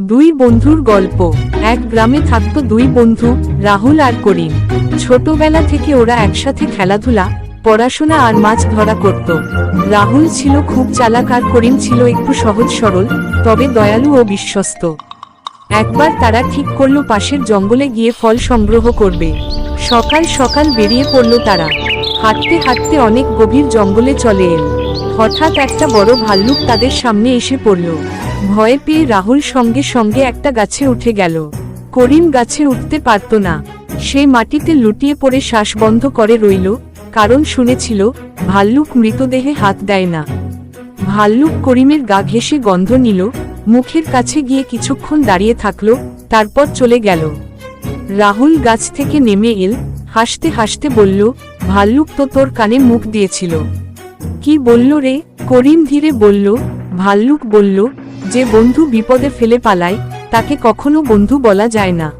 দুই বন্ধুর গল্প। এক গ্রামে থাকতো দুই বন্ধু, রাহুল আর করিম। ছোটবেলা থেকে ওরা একসাথে খেলাধুলা, পড়াশোনা আর মাছ ধরা করত। রাহুল ছিল খুব চালাক আর করিম ছিল একটু সহজ সরল, তবে দয়ালু ও বিশ্বস্ত। একবার তারা ঠিক করল পাশের জঙ্গলে গিয়ে ফল সংগ্রহ করবে। সকাল সকাল বেরিয়ে পড়ল তারা। হাঁটতে হাঁটতে অনেক গভীর জঙ্গলে চলে এল। হঠাৎ একটা বড় ভাল্লুক তাদের সামনে এসে পড়ল। ভয়ে পেয়ে রাহুল সঙ্গে সঙ্গে একটা গাছে উঠে গেল। করিম গাছে উঠতে পারত না। সে মাটিতে লুটিয়ে পড়ে শ্বাস বন্ধ করে রইল, কারণ শুনেছিল, ভাল্লুক মৃতদেহে হাত দেয় না। ভাল্লুক করিমের গা ঘেঁষে গন্ধ নিল, মুখের কাছে গিয়ে কিছুক্ষণ দাঁড়িয়ে থাকল, তারপর চলে গেল। রাহুল গাছ থেকে নেমে এল, হাসতে হাসতে বলল, ভাল্লুক তো তোর কানে মুখ দিয়েছিল। কি বলল রে? করিম ধীরে বলল, ভাল্লুক বলল, যে বন্ধু বিপদে ফেলে পালায়, তাকে কখনো বন্ধু বলা যায় না।